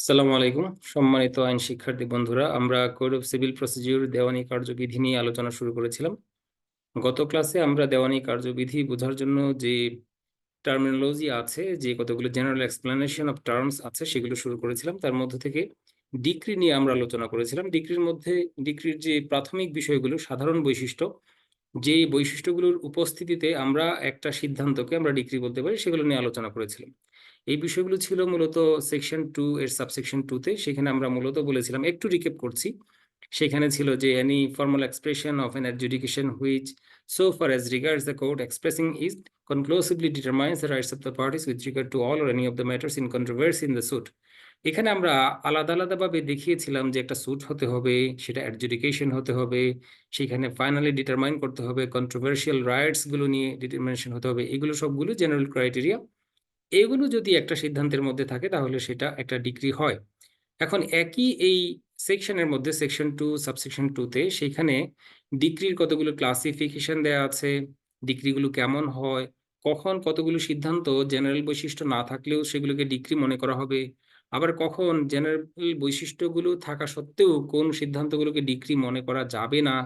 আসসালামু আলাইকুম। সম্মানিত আইন শিক্ষার্থী বন্ধুরা, আমরা কোড অফ সিভিল প্রসিডিউর দেওয়ানি কার্যবিধি নিয়ে আলোচনা শুরু করেছিলাম। গত ক্লাসে আমরা দেওয়ানি কার্যবিধি বোঝার জন্য যে টার্মিনোলজি আছে, যে কতগুলো জেনারেল এক্সপ্লেনেশন অফ টার্মস আছে, সেগুলো শুরু করেছিলাম। তার মধ্যে থেকে ডিক্রি নিয়ে আমরা আলোচনা করেছিলাম। ডিক্রির মধ্যে ডিক্রির যে প্রাথমিক বিষয়গুলো, সাধারণ বৈশিষ্ট্য যে বৈশিষ্ট্যগুলোর উপস্থিতিতে আমরা একটা সিদ্ধান্তকে আমরা ডিক্রি বলতে পারি, সেগুলো নিয়ে আলোচনা করেছিলাম। এই বিষয়গুলো ছিল মূলত সেকশন টু এর সাবসেকশন টুতে সেখানে আমরা মূলত বলেছিলাম, একটু রিকেপ করছি। সেখানে ছিল যে any formal expression of an adjudication which so far as regards the court expressing is conclusively determines the rights of the parties with regard to all or any of the matters in controversy in the suit এখানে আমরা আলাদা আলাদাভাবে দেখিয়েছিলাম যে একটা sweet হতে হবে, সেটা অ্যাডজুডিকেশন হতে হবে, সেখানে ফাইনালি ডিটারমাইন করতে হবে কন্ট্রোভার্সিয়াল রাইটসগুলো নিয়ে ডিটারমিনেশন হতে হবে, এগুলো সবগুলো জেনারেল ক্রাইটেরিয়া এগুলো যদি একটা সিদ্ধান্তের মধ্যে থাকে, তাহলে সেটা একটা ডিগ্রি হয়। এখন একই এই সেকশনের মধ্যে, সেকশন টু, সাবসেকশন টুতে সেখানে ডিগ্রির কতগুলো ক্লাসিফিকেশন দেওয়া আছে, ডিগ্রিগুলো কেমন হয়, কখন কতগুলো সিদ্ধান্ত জেনারেল বৈশিষ্ট্য না থাকলেও সেগুলোকে ডিগ্রি মনে করা হবে, আবার কখন জেনারেল বৈশিষ্ট্যগুলো থাকা সত্ত্বেও কোন সিদ্ধান্তগুলোকে ডিগ্রি মনে করা যাবে না,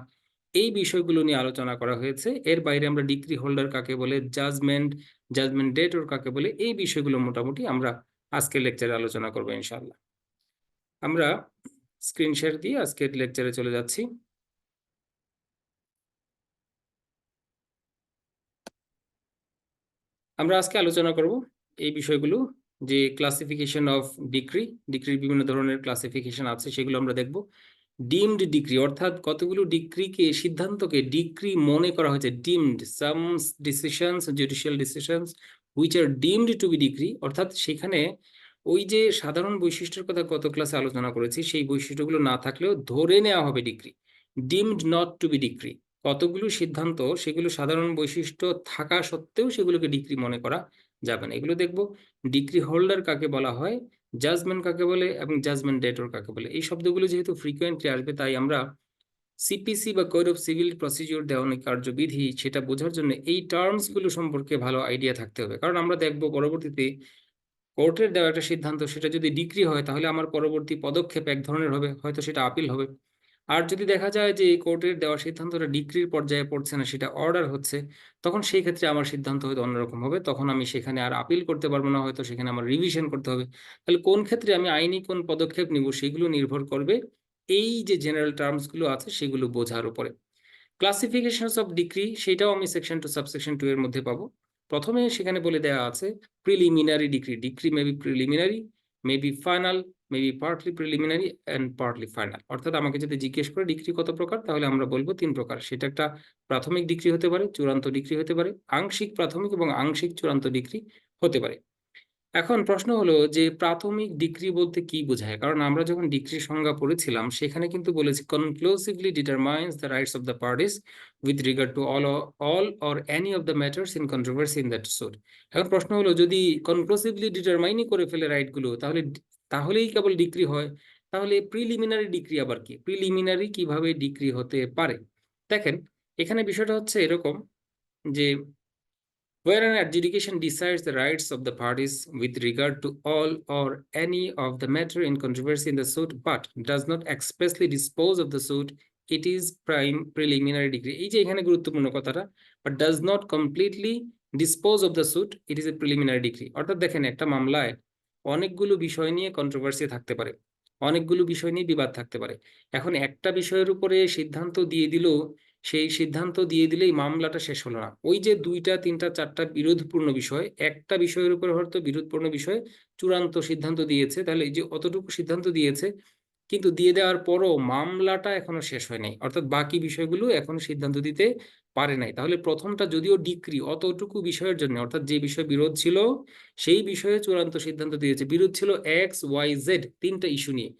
এই বিষয়গুলো নিয়ে আলোচনা করা হয়েছে। এর বাইরে আমরা ডিগ্রি হোল্ডার কাকে বলে, জাজমেন্ট জাজমেন্ট ডেট ওর কাকে বলে, এই বিষয়গুলো মোটামুটি আমরা আজকের লেকচারে আলোচনা করব ইনশাল্লাহ আমরা স্ক্রিন শেয়ার দিয়ে আজকের লেকচারে চলে যাচ্ছি। আমরা আজকে আলোচনা করব এই বিষয়গুলো, যে ক্লাসিফিকেশন অফ ডিগ্রি ডিগ্রির বিভিন্ন ধরনের ক্লাসিফিকেশন আছে সেগুলো আমরা দেখব। ডিমড ডিগ্রি অর্থাৎ কতগুলো ডিগ্রিকে সিদ্ধান্তকে ডিগ্রি মনে করা হয়েছে, deemed, some decisions, judicial decisions which are deemed to be decree অর্থাৎ সেখানে ওই যে সাধারণ বৈশিষ্ট্যের কথা গত ক্লাসে আলোচনা করেছি, সেই বৈশিষ্ট্যগুলো না থাকলেও ধরে নেওয়া হবে decree deemed not to be decree কতগুলো সিদ্ধান্ত, সেগুলো সাধারণ বৈশিষ্ট্য থাকা সত্ত্বেও সেগুলোকে ডিগ্রি মনে করা যাবে না। এগুলো দেখব ডিগ্রি হোল্ডার কাকে বলা হয়? জাজমেন্ট কাকে বলে এবং জাজমেন্ট ডেটর কাকে বলে? এই শব্দগুলো যেহেতু ফ্রিকোয়েন্টলি আসবে, তাই আমরা সিপিসি বা কোড অফ সিভিল প্রসিডিওর দেওয়ানি কার্যবিধি, সেটা বোঝার জন্য এই টার্মসগুলো সম্পর্কে ভালো আইডিয়া থাকতে হবে। কারণ আমরা দেখব পরবর্তীতে কোর্টের দেওয়া একটা সিদ্ধান্ত, সেটা যদি ডিক্রি হয়, তাহলে আমার পরবর্তী পদক্ষেপ এক ধরনের হবে, হয়তো সেটা আপিল হবে। আর যদি দেখা যায় যে এই কোর্টের দেওয়া সিদ্ধান্তটা ডিগ্রির পর্যায়ে পড়ছে না, সেটা অর্ডার হচ্ছে, তখন সেই ক্ষেত্রে আমার সিদ্ধান্ত হয়তো অন্যরকম হবে। তখন আমি সেখানে আর আপিল করতে পারব না, হয়তো সেখানে আমার রিভিশন করতে হবে। তাহলে কোন ক্ষেত্রে আমি আইনি কোন পদক্ষেপ নিব সেগুলো নির্ভর করবে এই যে জেনারেল টার্মসগুলো আছে সেগুলো বোঝার উপরে। ক্লাসিফিকেশন অফ ডিগ্রি সেটাও আমি সেকশন টু সাবসেকশন টু এর মধ্যে পাবো। প্রথমে সেখানে বলে দেওয়া আছে preliminary decree decree maybe preliminary may be final maybe partly preliminary and partly final অর্থাৎ আমাকে যদি জিজ্ঞেস করে ডিগ্রি কত প্রকার, তাহলে আমরা বলব তিন প্রকার। সেটা একটা প্রাথমিক ডিগ্রি হতে পারে, চূড়ান্ত ডিগ্রি হতে পারে, আংশিক প্রাথমিক এবং আংশিক চূড়ান্ত ডিগ্রি হতে পারে। এখন প্রশ্ন হলো যে প্রাথমিক ডিগ্রি বলতে কি বোঝায়? কারণ আমরা যখন ডিগ্রির সংজ্ঞা পড়েছিলাম, সেখানে কিন্তু বলেছি conclusively determines the rights of the parties with regard to all all or any of the matters in controversy in that suit এখন প্রশ্ন হলো, যদি কনক্লুসিভলি ডিটারমাইনই করে ফেলে রাইটগুলো তাহলে তাহলেই কেবল ডিগ্রি হয়? তাহলে প্রিলিমিনারি ডিগ্রি আবার কি? প্রিলিমিনারি কীভাবে ডিগ্রি হতে পারে? দেখেন, এখানে বিষয়টা হচ্ছে এরকম যে where an adjudication decides the rights of the parties with regard to all or any of the matter in controversy in the suit but does not expressly dispose of the suit it is prime preliminary কথাটা but does not completely dispose of the suit it is a preliminary degree অর্থাৎ দেখেন একটা মামলায় অনেকগুলো বিষয় নিয়ে controversy থাকতে পারে অনেকগুলো বিষয় নিয়ে বিবাদ থাকতে পারে এখন একটা বিষয়ের উপরে সিদ্ধান্ত দিয়ে দিল সেই সিদ্ধান্ত দিয়ে দিলেই মামলাটা শেষ হলো না। ওই যে দুইটা, তিনটা, চারটা বিরোধপূর্ণ বিষয়, একটা বিষয়ের উপরে হয়তো বিরোধপূর্ণ বিষয়ে চূড়ান্ত সিদ্ধান্ত দিয়েছে, তাহলে এই যে অতটুকু সিদ্ধান্ত দিয়েছে, কিন্তু দিয়ে দেওয়ার পরও মামলাটা এখনও শেষ হয় নাই অর্থাৎ বাকি বিষয়গুলো এখনও সিদ্ধান্ত দিতে পারে নাই। তাহলে প্রথমটা যদিও ডিক্রি, অতটুকু বিষয়ের জন্য, অর্থাৎ যে বিষয় বিরোধ ছিল, সেই বিষয়ে চূড়ান্ত সিদ্ধান্ত দিয়েছে। বিরোধ ছিল এক্স ওয়াই জেড তিনটা ইস্যু নিয়ে।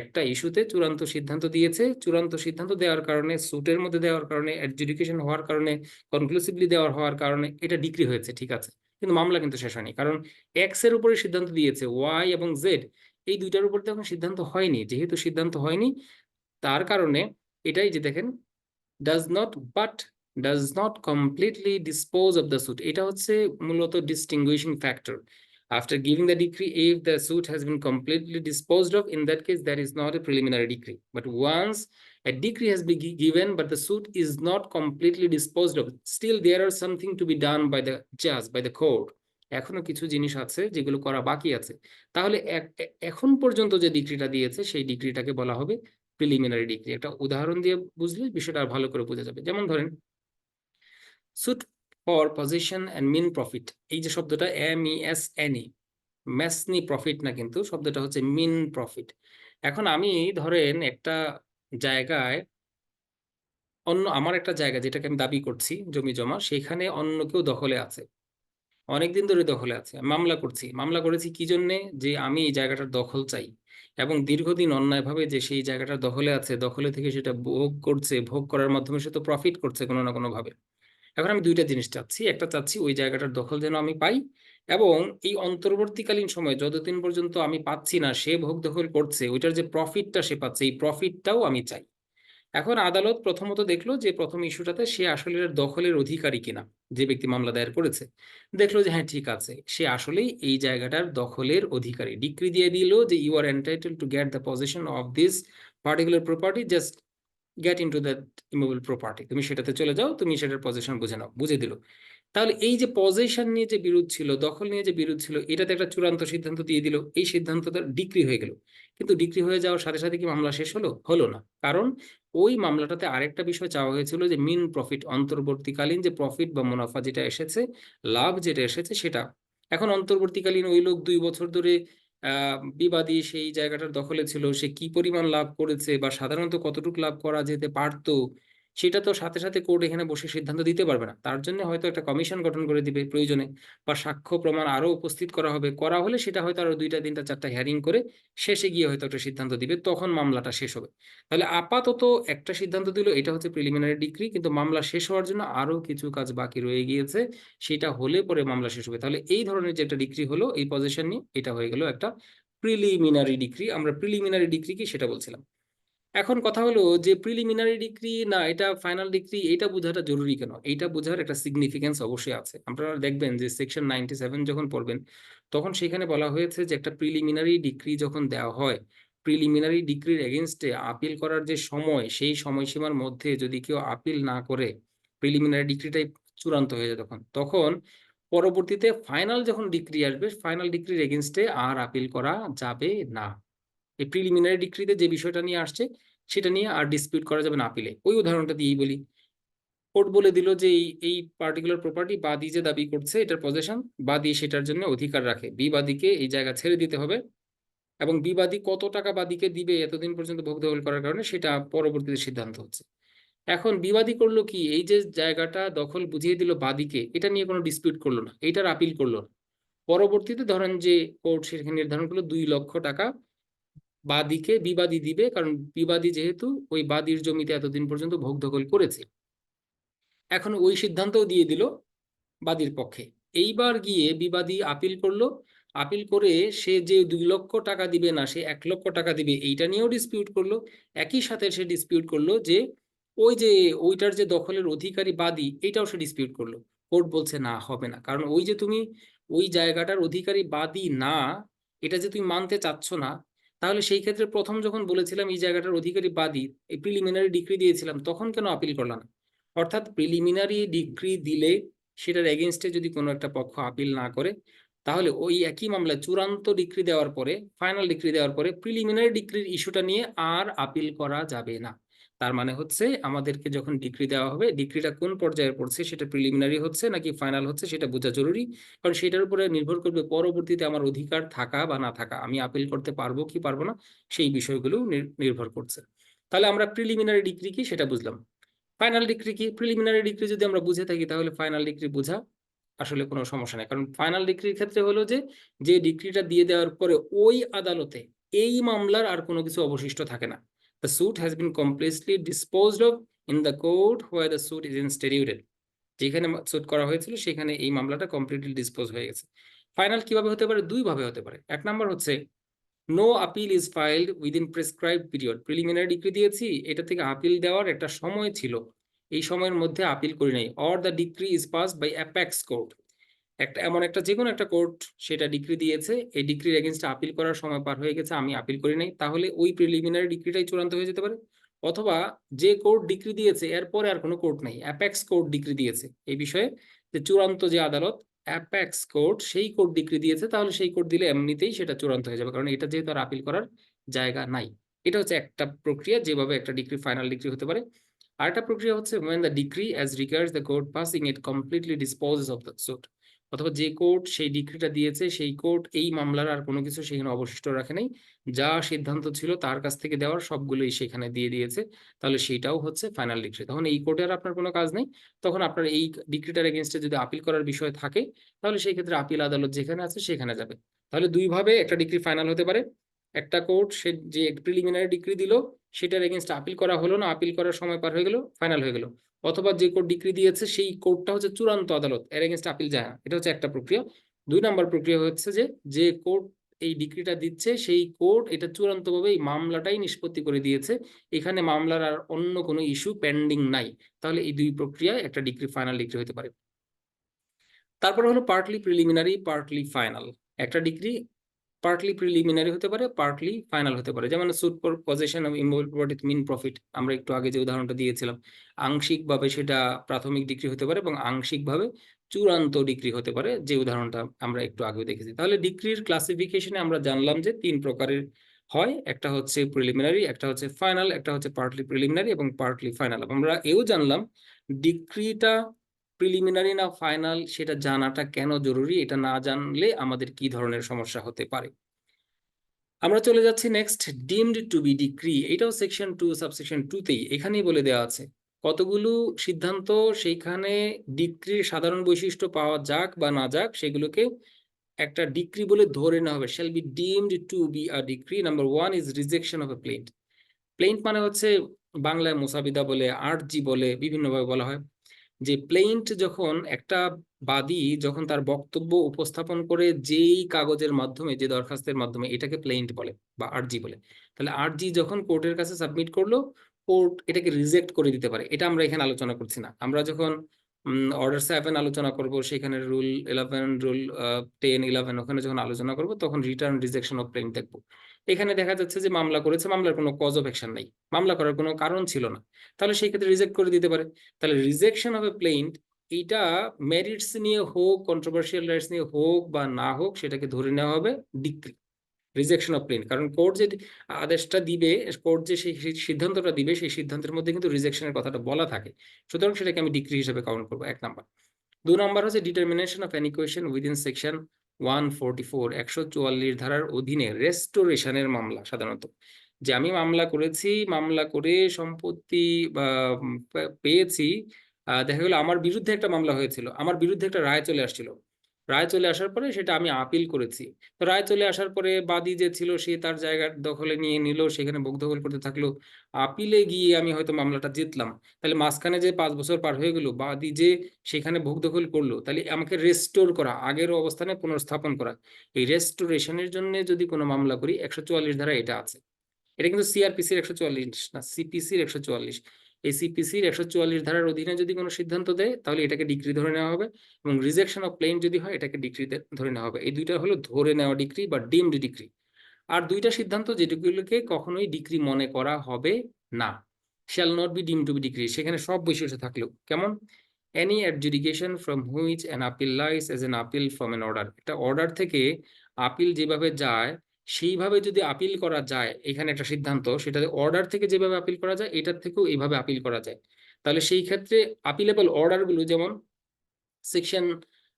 একটা ইস্যুতে চূড়ান্ত সিদ্ধান্ত দিয়েছে। চূড়ান্ত সিদ্ধান্ত দেওয়ার কারণে সুটের মধ্যে দেওয়ার কারণে এডজুডিকেশন হওয়ার কারণে কনক্লুসিভলি দেওয়ার হওয়ার কারণে এটা ডিক্রি হয়েছে, ঠিক আছে? কিন্তু মামলা কিন্তু শেষ হয়নি। কারণ এক্সের উপরে সিদ্ধান্ত দিয়েছে ওয়াই এবং জেড এই দুইটার উপর তো সিদ্ধান্ত হয়নি। যেহেতু সিদ্ধান্ত হয়নি, তার কারণে এটাই যে দেখেন does not but does not completely dispose of the suit এটা হচ্ছে মূলত distinguishing factor After giving the decree, if the suit has been completely disposed of, in that case, that is not a preliminary decree. But once a decree has been given, but the suit is not completely disposed of, still there are something to be done by the judge, by the court. এখনও কিছু জিনিস আছে যেগুলো করা বাকি আছে তাহলে এখন পর্যন্ত যে ডিগ্রিটা দিয়েছে সেই ডিগ্রিটাকে বলা হবে প্রিলিমিনারি ডিগ্রি একটা উদাহরণ দিয়ে বুঝলে বিষয়টা আর ভালো করে বোঝা যাবে যেমন ধরেন suit for position and mean profit এই যে শব্দটা M E S N E mesne profit না কিন্তু, শব্দটা হচ্ছে মিন প্রফিট এখন আমি ধরেন একটা জায়গায় অন্য, আমার একটা জায়গা যেটাকে আমি দাবি করছি, জমি জমা, সেখানে অন্য কেউ দখলে আছে। অনেকদিন ধরে দখলে আছে। মামলা করছি। মামলা করেছি কি জন্যে? যে আমি এই জায়গাটার দখল চাই এবং দীর্ঘদিন অন্যায়ভাবে যে সেই জায়গাটার দখলে আছে, দখলে থেকে সেটা ভোগ করছে, ভোগ করার মাধ্যমে সে তো প্রফিট করছে কোনো না কোনো ভাবে এখন আমি দুইটা জিনিস চাচ্ছি। একটা চাচ্ছি ওই জায়গাটার দখল যেন আমি পাই এবং এই অন্তর্বর্তীকালীন সময় যতদিন পর্যন্ত আমি পাচ্ছি না, সে ভোগ দখল করছে, ওইটার যে প্রফিটটা সে পাচ্ছে, এই প্রফিটটাও আমি চাই। এখন আদালত প্রথমত দেখল যে প্রথম ইস্যুটাতে সে আসলে দখলের অধিকারী কিনা, যে ব্যক্তি মামলা দায়ের করেছে। দেখল যে হ্যাঁ ঠিক আছে, সে আসলেই এই জায়গাটার দখলের অধিকারী। ডিক্রি দিয়ে দিল যে you are entitle to get the possession of this particular property just get into that immovable property তুমি সেটাতে চলে যাও, তুমি সেটার পজিশন বুঝে নাও বুঝে দিল। তাহলে এই যে পজিশন নিয়ে যে বিরোধ ছিল, দখল নিয়ে যে বিরোধ ছিল, এটাতে একটা চূড়ান্ত সিদ্ধান্ত দিয়ে দিল। এই সিদ্ধান্তটা ডিক্রি হয়ে গেল। কিন্তু ডিক্রি হয়ে যাওয়ার সাথে সাথে কি মামলা শেষ হলো? হলো না। কারণ ওই মামলাটাতে আরেকটা বিষয় চাওয়া হয়েছিল যে মিন প্রফিট অন্তর্বর্তীকালীন যে প্রফিট বা মুনাফা যেটা এসেছে, লাভ যেটা এসেছে সেটা। এখন অন্তর্বর্তীকালীন ওই লোক দুই বছর ধরে বিবাদী সেই জায়গাটার দখলে ছিল, সে কি পরিমাণ লাভ করেছে বা সাধারণত কতটুকু লাভ করা যেতে পারতো? সেটা তো সাথে সাথে কোর্ট এখানে বসে সিদ্ধান্ত দিতে পারবে না। তার জন্য হয়তো একটা কমিশন গঠন করে দিবে প্রয়োজনে বা সাক্ষ্য প্রমাণ আরও উপস্থিত করা হবে। করা হলে সেটা হয়তো আরও দুইটা, তিনটা, চারটা হিয়ারিং করে শেষে গিয়ে হয়তো একটা সিদ্ধান্ত দিবে, তখন মামলাটা শেষ হবে। তাহলে আপাতত একটা সিদ্ধান্ত দিল, এটা হচ্ছে প্রিলিমিনারি ডিগ্রি কিন্তু মামলা শেষ হওয়ার জন্য আরও কিছু কাজ বাকি রয়ে গিয়েছে। সেটা হলে পরে মামলা শেষ হবে। তাহলে এই ধরনের যে একটা ডিগ্রি হলো, এই পজিশন নিয়ে এটা হয়ে গেল একটা প্রিলিমিনারি ডিগ্রি আমরা প্রিলিমিনারি ডিগ্রি কি সেটা বলছিলাম। এখন কথা হলো যে প্রিলিমিনারি ডিগ্রি না, এটা ফাইনাল ডিগ্রি এটা বোঝাটা জরুরি কেন? এইটা বোঝার একটা সিগনিফিকেন্স অবশ্যই আছে। আপনারা দেখবেন যে সেকশন নাইনটি সেভেন যখন পড়বেন, তখন সেখানে বলা হয়েছে যে একটা প্রিলিমিনারি ডিগ্রি যখন দেওয়া হয় প্রিলিমিনারি ডিগ্রির এগেনস্টে আপিল করার যে সময়, সেই সময়সীমার মধ্যে যদি কেউ আপিল না করে প্রিলিমিনারি ডিগ্রিটাই চূড়ান্ত হয়ে যায় তখন। তখন পরবর্তীতে ফাইনাল যখন ডিগ্রি আসবে ফাইনাল ডিগ্রির এগেনস্টে আর আপিল করা যাবে না। এই প্রিলিমিনারি ডিগ্রিতে যে বিষয়টা নিয়ে আসছে, সেটা নিয়ে আর ডিসপিউট করা যাবে না আপিলে ওই উদাহরণটা দিয়েই বলি। কোর্ট বলে দিল যে এই এই পার্টিকুলার প্রপার্টি বাদী যে দাবি করছে, এটার পজিশন বাদী সেটার জন্য অধিকার রাখে। বিবাদীকে এই জায়গা ছেড়ে দিতে হবে এবং বিবাদী কত টাকা বাদীকে দিবে এতদিন পর্যন্ত ভোগ দখল করার কারণে, সেটা পরবর্তীতে সিদ্ধান্ত হচ্ছে। এখন বিবাদী করল কি? এই যে জায়গাটা দখল বুঝিয়ে দিল বাদীকে, এটা নিয়ে কোনো ডিসপিউট করল না। এটার আপিল করল না। পরবর্তীতে ধরেন যে কোর্ট সেখানে নির্ধারণ করল দুই লক্ষ টাকা। বাদীকে বিবাদী দিবে, কারণ বিবাদী যেহেতু ওই বাদীর জমিতে এতদিন পর্যন্ত ভোগ দখল করেছে। এখন ওই সিদ্ধান্তও দিয়ে দিল বাদীর পক্ষে। এইবার গিয়ে বিবাদী আপিল করল। আপিল করে সে যে দুই লক্ষ টাকা দিবে না, সে এক লক্ষ টাকা দিবে, এইটা নিয়েও ডিসপিউট করল। একই সাথে সে ডিসপিউট করল যে ওই যে ওইটার যে দখলের অধিকারী বাদী এটাও সে ডিসপিউট করল। কোর্ট বলছে, না, হবে না। কারণ ওই যে তুমি ওই জায়গাটার অধিকারী বাদী না, এটা যে তুমি মানতে চাচ্ছ না তাহলে সেই ক্ষেত্রে প্রথম যখন বলেছিলাম এই জায়গাটার অধিকারী বাদী, এই প্রিলিমিনারি ডিগ্রি দিয়েছিলাম, তখন কেন আপিল করলাম? অর্থাৎ প্রিলিমিনারি ডিগ্রি দিলে সেটার এগেনস্টে যদি কোনো একটা পক্ষ আপিল না করে, তাহলে ওই একই মামলায় চূড়ান্ত ডিগ্রি দেওয়ার পরে ফাইনাল ডিগ্রি দেওয়ার পরে প্রিলিমিনারি ডিগ্রির ইস্যুটা নিয়ে আর আপিল করা যাবে না। তার মানে হচ্ছে আমাদেরকে যখন ডিগ্রি দেওয়া হবে, ডিগ্রিটা কোন পর্যায়ে পড়ছে সেটা প্রিলিমিনারি হচ্ছে নাকি ফাইনাল হচ্ছে সেটা বোঝা জরুরি। কারণ সেটার উপরে নির্ভর করবে পরবর্তীতে আমার অধিকার থাকা বা না থাকা। আমি আপিল করতে পারব কি পারব না সেই বিষয়গুলো নির্ভর করছে। তাহলে আমরা প্রিলিমিনারি ডিগ্রি কি সেটা বুঝলাম। ফাইনাল ডিগ্রি কি? প্রিলিমিনারি ডিগ্রি যদি আমরা বুঝে থাকি তাহলে ফাইনাল ডিগ্রি বোঝা আসলে কোনো সমস্যা নেই। কারণ ফাইনাল ডিগ্রির ক্ষেত্রে হলো যে যে ডিগ্রিটা দিয়ে দেওয়ার পরে ওই আদালতে এই মামলার আর কোনো কিছু অবশিষ্ট থাকে না। The suit has been completely disposed of in the court where the suit is instituted. যেখানে সুট করা হয়েছিল, সেখানে এই মামলাটা কমপ্লিটলি ডিসপোজ হয়ে গেছে। ফাইনাল কীভাবে হতে পারে? দুই ভাবে হতে পারে। এক নাম্বার হচ্ছে no appeal is filed within prescribe period preliminary decree দিয়েছি, এটা থেকে আপিল দেওয়ার একটা সময় ছিল। এই সময়ের মধ্যে আপিল করি নাই। Or the decree is pass by apex court একটা এমন একটা যে কোনো একটা কোর্ট সেটা ডিগ্রি দিয়েছে। এই ডিগ্রির এগেনস্টে আপিল করার সময় পার হয়ে গেছে, আমি আপিল করি নাই। তাহলে ওই প্রিলিমিনারি ডিগ্রিটাই চূড়ান্ত হয়ে যেতে পারে। অথবা যে কোর্ট ডিগ্রি দিয়েছে, এরপরে আর কোনো কোর্ট নাই। অ্যাপেক্স কোর্ট ডিগ্রি দিয়েছে। এই বিষয়ে যে চূড়ান্ত যে আদালত অ্যাপেক্স কোর্ট সেই কোর্ট ডিগ্রি দিয়েছে, তাহলে সেই কোর্ট দিলে এমনিতেই সেটা চূড়ান্ত হয়ে যাবে। কারণ এটা যেহেতু আর আপিল করার জায়গা নাই। এটা হচ্ছে একটা প্রক্রিয়া যেভাবে একটা ডিগ্রি ফাইনাল ডিগ্রি হতে পারে। আরেকটা প্রক্রিয়া হচ্ছে when the decree as regards the court passing it completely disposes of the suit. অথবা যে কোর্ট সেই ডিগ্রিটা দিয়েছে, সেই কোর্ট এই মামলার আর কোনো কিছু সেখানে অবশিষ্ট রাখে নাই। যা সিদ্ধান্ত ছিল তার কাছ থেকে দেওয়ার সবগুলোই সেখানে দিয়ে দিয়েছে। তাহলে সেইটাও হচ্ছে ফাইনাল ডিগ্রি তখন এই কোর্টে আর আপনার কোনো কাজ নেই। তখন আপনার এই ডিগ্রিটার এগেনস্টে যদি আপিল করার বিষয় থাকে, তাহলে সেই ক্ষেত্রে আপিল আদালত যেখানে আছে সেখানে যাবে। তাহলে দুইভাবে একটা ডিগ্রি ফাইনাল হতে পারে। একটা কোর্ট সে যে প্রিলিমিনারি ডিগ্রি দিল, সেটার এগেনস্ট আপিল করা হলো না আপিল করার সময় পার হয়ে গেল ফাইনাল হয়ে গেল। অথবা যে কোর্ট ডিগ্রি দিয়েছে, সেই কোর্টটা হচ্ছে চূড়ান্ত আদালত এর এগেনস্ট আপিল যায় এটা হচ্ছে একটা প্রক্রিয়া। দুই নম্বর প্রক্রিয়া হচ্ছে যে যে কোর্ট এই ডিগ্রিটা দিচ্ছে, সেই কোর্ট এটা চূড়ান্তভাবে এই মামলাটাই নিষ্পত্তি করে দিয়েছে। এখানে মামলার আর অন্য কোনো ইস্যু পেন্ডিং নাই। তাহলে এই দুই প্রক্রিয়ায় একটা ডিগ্রি ফাইনাল ডিগ্রি হতে পারে। তারপর হলো পার্টলি প্রিলিমিনারি পার্টলি ফাইনাল একটা ডিগ্রি পার্টলি প্রিলিমিনারি হতে পারে পার্টলি ফাইনাল হতে পারে। যেমন suit for possession of immovable property mean profit আমরা একটু আগে যে উদাহরণটা দিয়েছিলাম, আংশিকভাবে সেটা প্রাথমিক ডিগ্রি হতে পারে এবং আংশিকভাবে চূড়ান্ত ডিগ্রি হতে পারে, যে উদাহরণটা আমরা একটু আগেও দেখেছি। তাহলে ডিগ্রির ক্লাসিফিকেশনে আমরা জানলাম যে তিন প্রকারের হয়, একটা হচ্ছে প্রিলিমিনারি একটা হচ্ছে ফাইনাল একটা হচ্ছে পার্টলি প্রিলিমিনারি এবং পার্টলি ফাইনাল আমরা এও জানলাম ডিগ্রিটা প্রিলিমিনারি না ফাইনাল সেটা জানাটা কেন জরুরি এটা না জানলে আমাদের কি ধরনের সমস্যা হতে পারে? আমরা চলে যাচ্ছি next deemed to be decree এটাও সেকশন টু সাবসেকশন টুতেই এখানেই বলে দেওয়া আছে। কতগুলো সিদ্ধান্ত সেইখানে ডিক্রির সাধারণ বৈশিষ্ট্য পাওয়া যাক বা না যাক, সেগুলোকে একটা ডিগ্রি বলে ধরে নেওয়া হবে। Shall be deemed to be a decree number one is rejection of a plaint plaint মানে হচ্ছে বাংলায় মোসাবিদা বলে, আর্জি বলে, বিভিন্নভাবে বলা হয়। যে প্লেইন্ট যখন একটা বাদী যখন তার বক্তব্য উপস্থাপন করে যেই কাগজের মাধ্যমে, যে দরখাস্তের মাধ্যমে এটাকে প্লেইন্ট বলে বা আরজি বলে, তাহলে আরজি যখন কোর্টের কাছে সাবমিট করল, কোর্ট এটাকে রিজেক্ট করে দিতে পারে। এটা আমরা এখানে আলোচনা করছি না। আমরা যখন অর্ডার সেভেন আলোচনা করব, সেখানে rule eleven rule ten eleven ওখানে যখন আলোচনা করব, তখন রিটার্ন রিজেকশন অফ প্লেন্ট দেখব। এখানে দেখা যাচ্ছে যে মামলা করেছে, মামলার কোনো কজ অফ অ্যাকশন নাই। মামলা করার কোনো কারণ ছিল না। তাহলে সেই ক্ষেত্রে রিজেক্ট করে দিতে পারে। তাহলে রিজেকশন অফ এ প্লেন্ট এইটা মেরিটস নিয়ে হোক কন্ট্রোভার্সিয়াল রাইটস নিয়ে হোক বা না হোক, সেটাকে ধরে নেওয়া হবে ডিগ্রি রিজেকশন অফ প্লেন কারণ কোর্ট যে আদেশটা দিবে কোর্ট যে সেই সিদ্ধান্তটা দিবে, সেই সিদ্ধান্তের মধ্যে কিন্তু রিজেকশনের কথাটা বলা থাকে। সুতরাং সেটাকে আমি ডিগ্রি হিসেবে কাউন্ট করব, এক নাম্বার দু নম্বর হচ্ছে determination of an equation within section one forty four একশো চুয়াল্লিশ ধারার অধীনে রেস্টোরেশনের মামলা সাধারণত। যে আমি মামলা করেছি, মামলা করে সম্পত্তি পেয়েছি দেখা গেলো আমার বিরুদ্ধে একটা মামলা হয়েছিল, আমার বিরুদ্ধে একটা রায় চলে আসছিল। রায় চলে আসার পরে সেটা আমি আপিল করেছি। তো রায় চলে আসার পরে বাদী যে ছিল, সে তার জায়গার দখলে নিয়ে নিল, সেখানে ভোগ দখল করতে থাকল। আপিলে গিয়ে আমি হয়তো মামলাটা জিতলাম। তাহলে মাঝখানে যে পাঁচ বছর পার হয়ে গেল, বাদী যে সেখানে ভোগ দখল করল, তাহলে আমাকে রেস্টোর করা, আগের অবস্থানে পুনর্স্থাপন করা। এই রেস্টোরেশনের জন্য যদি কোনো মামলা করি, একশো চুয়াল্লিশ ধারা এটা আছে। এটা কিন্তু সিআরপিসির একশো চুয়াল্লিশ না সিপিসির একশো চুয়াল্লিশ। এই সিপিসির একশো চুয়াল্লিশ ধারার অধীনে যদি কোনো সিদ্ধান্ত দেয়, তাহলে এটাকে ডিগ্রি ধরে নেওয়া হবে এবং রিজেকশন অফ প্লেন যদি হয়, এটাকে ডিগ্রিতে ধরে নেওয়া হবে। এই দুইটা হলো ধরে নেওয়া ডিগ্রি বা ডিমড ডিগ্রি আর দুইটা সিদ্ধান্ত যেগুলোকে কখনোই ডিগ্রি মনে করা হবে না। Shall not be deemed to be decree সেখানে সব বৈশিষ্ট্য থাকলেও। কেমন? Any adjudication from which an appeal lies as an appeal from an order একটা অর্ডার থেকে আপিল যেভাবে যায় সেইভাবে যদি আপিল করা যায়, এখানে একটা সিদ্ধান্ত সেটা অর্ডার থেকে যেভাবে আপিল করা যায়, এটার থেকেও এইভাবে আপিল করা যায়। তাহলে সেই ক্ষেত্রে আপিলেবল অর্ডারগুলো যেমন সেকশন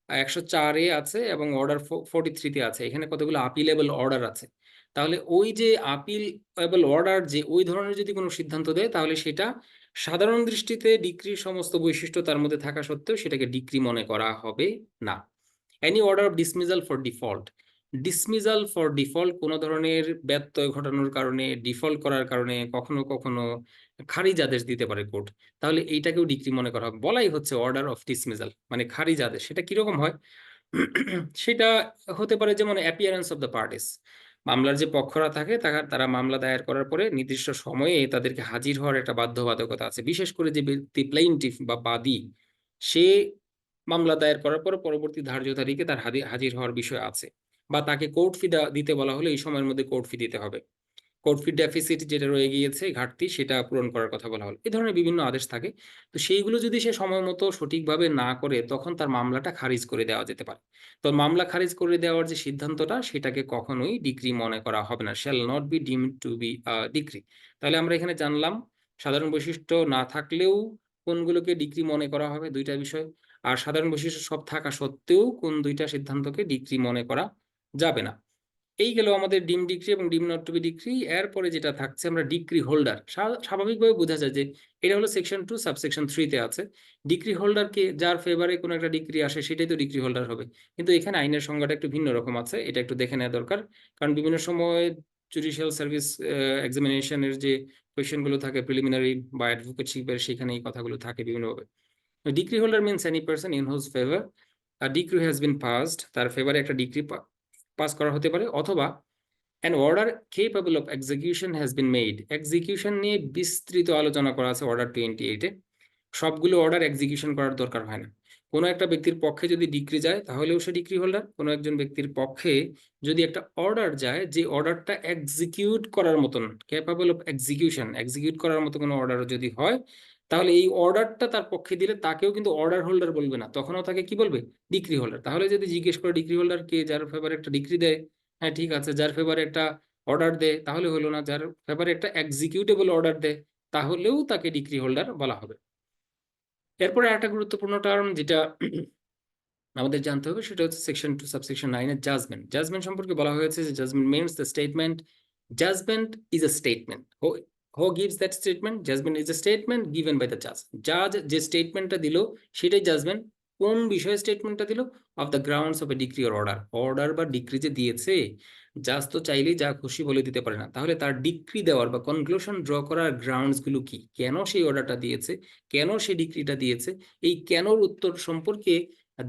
একশো চারে আছে এবং অর্ডার ফোর্টি থ্রিতে আছে, এখানে কতগুলো আপিলেবল অর্ডার আছে। তাহলে ওই যে আপিলেবল অর্ডার যে ওই ধরনের যদি কোনো সিদ্ধান্ত দেয়, তাহলে সেটা সাধারণ দৃষ্টিতে ডিক্রির সমস্ত বৈশিষ্ট্য তার মধ্যে থাকা সত্ত্বেও সেটাকে ডিক্রি মনে করা হবে না। Any order of dismissal for default dismissal for default কোনো ধরনের ব্যত্যয় ঘটানোর কারণে ডিফল্ট করার কারণে কখনো কখনো খারিজ আদেশ দিতে পারে কোর্ট তাহলে এইটাকেও ডিগ্রি মনে করা হবে বলাই হচ্ছে অর্ডার অফ ডিসমিজাল মানে খারিজ আদেশ। সেটা কীরকম হয়? সেটা হতে পারে যেমন অ্যাপিয়ারেন্স অফ দ্য পার্টিস মামলার যে পক্ষরা থাকে তারা মামলা দায়ের করার পরে নির্দিষ্ট সময়ে তাদেরকে হাজির হওয়ার একটা বাধ্যবাধকতা আছে। বিশেষ করে যে ব্যক্তি প্লেইনটিফ বা বাদী সে মামলা দায়ের করার পর পরবর্তী ধার্য তারিখে তার হাজির হওয়ার বিষয় আছে। বা তাকে কোর্ট ফি দিতে বলা হলে এই সময়ের মধ্যে কোর্ট ফি দিতে হবে। কোর্ট ফি ডেফিসিট যেটা রয়ে গিয়েছে, ঘাটতি, সেটা পূরণ করার কথা বলা হলো। এই ধরনের বিভিন্ন আদেশ থাকে। তো সেইগুলো যদি সে সময় মতো সঠিকভাবে না করে, তখন তার মামলাটা খারিজ করে দেওয়া যেতে পারে। তো মামলা খারিজ করে দেওয়ার যে সিদ্ধান্তটা, সেটাকে কখনোই ডিগ্রি মনে করা হবে না। Shall not be deemed to be decree তাহলে আমরা এখানে জানলাম, সাধারণ বৈশিষ্ট্য না থাকলেও কোনগুলোকে ডিগ্রি মনে করা হবে, দুইটা বিষয়। আর সাধারণ বৈশিষ্ট্য সব থাকা সত্ত্বেও কোন দুইটা সিদ্ধান্তকে ডিগ্রি মনে করা যাবে না। এই গেল আমাদের ডিম ডিগ্রি এবং ডিম নট টু বি ডিগ্রি এরপরে যেটা থাকছে আমরা ডিগ্রি হোল্ডার। স্বাভাবিকভাবে বোঝা যায় যে এটা হলো সেকশন টু সাবসেকশন থ্রিতে আছে। ডিগ্রি হোল্ডারকে যার ফেভারে কোনো একটা ডিগ্রি আসে, সেটাই তো ডিগ্রি হোল্ডার হবে। কিন্তু এখানে আইনের সংজ্ঞাটা একটু ভিন্ন রকম আছে, এটা একটু দেখে নেওয়া দরকার। কারণ বিভিন্ন সময় জুডিশিয়াল সার্ভিস এক্সামিনেশনের যে কোয়েশ্চেনগুলো থাকে প্রিলিমিনারি বা অ্যাডভোকেটশিপের সেখানে এই কথাগুলো থাকে বিভিন্নভাবে। Decree holder means any person in whose favour a decree has been passed তার ফেভারে একটা ডিগ্রি পাস করা হতে পারে, অথবা an order capable of execution has been made execution নিয়ে বিস্তৃত আলোচনা করা আছে অর্ডার টোয়েন্টি এইটে সবগুলো অর্ডার এক্সিকিউশন করার দরকার হয় না। কোনো একটা ব্যক্তির পক্ষে যদি ডিগ্রি যায়, তাহলেও সে ডিগ্রি হোল্ডার কোনো একজন ব্যক্তির পক্ষে যদি একটা অর্ডার যায়, যে অর্ডারটা এক্সিকিউট করার মতন ক্যাপাবল অফ এক্সিকিউশন এক্সিকিউট করার মতো কোনো অর্ডার যদি হয় তাহলে এই অর্ডারটা তার পক্ষে দিলে তাকেও কিন্তু অর্ডার হোল্ডার বলবে না। তখনও তাকে কি বলবে? Decree holder. তাহলে যদি জিজ্ঞেস করে ডিগ্রি হোল্ডার কে যার ফেভারে একটা ডিগ্রি দেয় হ্যাঁ ঠিক আছে, যার ফেভারে একটা অর্ডার দেয়, তাহলে হলো না। যার ফেভারে একটা এক্সিকিউটেবল অর্ডার দেয়, তাহলেও তাকে ডিগ্রি হোল্ডার বলা হবে। এরপরে একটা গুরুত্বপূর্ণ টার্ম যেটা আমাদের জানতে হবে, সেটা হচ্ছে সেকশন টু সাবসেকশন নাইনের জাজমেন্ট জাজমেন্ট সম্পর্কে বলা হয়েছে যে judgement means the statement judgement is a statement হো gives that statement judgement is a statement given by the জাজ জাজ যে স্টেটমেন্টটা দিল, সেটাই জাজমেন্ট কোন বিষয়ে স্টেটমেন্টটা দিল? Of the grounds of a decree or order order বা ডিগ্রি যে দিয়েছে জাজ তো চাইলেই যা খুশি বলে দিতে পারে না। তাহলে তার ডিগ্রি দেওয়ার বা কনক্লুশন ড্র করার গ্রাউন্ডসগুলো কি? কেন সেই অর্ডারটা দিয়েছে? কেন সেই ডিগ্রিটা দিয়েছে? এই কেনর উত্তর সম্পর্কে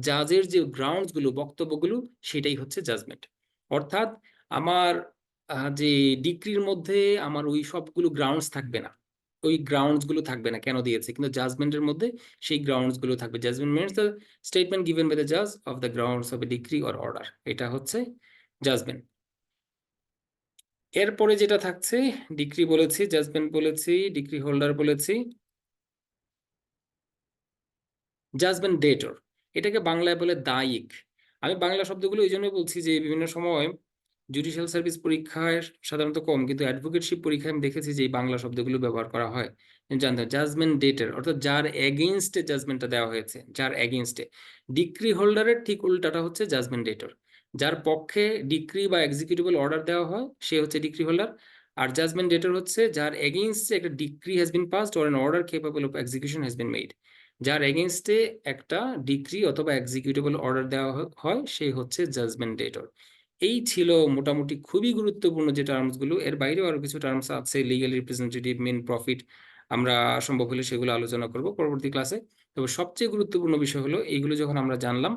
জাজের যে গ্রাউন্ডসগুলো বক্তব্যগুলো, সেটাই হচ্ছে জাজমেন্ট অর্থাৎ আমার যে ডিগ্রির মধ্যে আমার ওই সবগুলো গ্রাউন্ডস থাকবে না। ওই গ্রাউন্ডসগুলো থাকবে না কেন দিয়েছে? কিন্তু জাজমেন্টের মধ্যে সেই গ্রাউন্ডসগুলো থাকবে। Judgment means the statement given by the জাজ of the grounds of a decree or order এটা হচ্ছে জাজমেন্ট এরপরে যেটা থাকছে ডিগ্রি বলেছি জাজমেন্ট বলেছি ডিগ্রি হোল্ডার বলেছি। জাজমেন্ট ডেটর এটাকে বাংলায় বলে দায়িক। আমি বাংলা শব্দগুলো এই জন্য বলছি যে বিভিন্ন সময় জুডিশিয়াল সার্ভিস পরীক্ষায় সাধারণত কম, কিন্তু অ্যাডভোকেটশিপ পরীক্ষায় আমি দেখেছি যে এই বাংলা শব্দগুলো ব্যবহার করা হয়। জানতে জাজমেন্ট ডেটের অর্থাৎ যার এগেইনস্টে জাজমেন্টটা দেওয়া হয়েছে, যার এগেইনস্টে ডিক্রি হোল্ডারের ঠিক উল্টাটা হচ্ছে জাজমেন্ট ডেটর যার পক্ষে ডিক্রি বা এক্সিকিউটিবল অর্ডার দেওয়া হয়, সে হচ্ছে ডিক্রি হোল্ডার আর জাজমেন্ট ডেটর হচ্ছে যার এগেইনস্টে একটা decree has been passed or an order capable of execution has been made যার এগেনস্টে একটা ডিগ্রি অথবা এক্সিকিউটেবল অর্ডার দেওয়া হয় সেই হচ্ছে জাজমেন্ট ডেটর এই ছিল মোটামুটি খুবই গুরুত্বপূর্ণ যে টার্মসগুলো এর বাইরেও আরও কিছু টার্মস আছে লিগাল রিপ্রেজেন্টেটিভ মেন প্রফিট আমরা সম্ভব হলে সেগুলো আলোচনা করব পরবর্তী ক্লাসে তবে সবচেয়ে গুরুত্বপূর্ণ বিষয় হলো, এইগুলো যখন আমরা জানলাম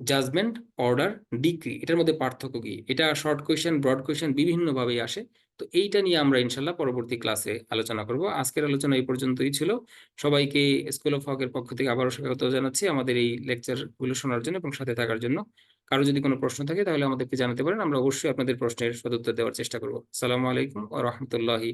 জাজমেন্ট অর্ডার ডিগ্রি এটার মধ্যে পার্থক্য কি? এটা শর্ট কোয়েশ্চেন ব্রড কোয়েশ্চেন বিভিন্নভাবেই আসে। তো এইটা নিয়ে আমরা ইনশাল্লাহ পরবর্তী ক্লাসে আলোচনা করব। আজকের আলোচনা এই পর্যন্তই ছিল। সবাইকে স্কুল অফ হকের পক্ষ থেকে আবারও স্বাগত জানাচ্ছি আমাদের এই লেকচারগুলো শোনার জন্য এবং সাথে থাকার জন্য। কারও যদি কোনো প্রশ্ন থাকে তাহলে আমাদেরকে জানাতে পারেন, আমরা অবশ্যই আপনাদের প্রশ্নের সদুত্তর দেওয়ার চেষ্টা করব। সালামু আলাইকুম ও রহমতুল্লাহি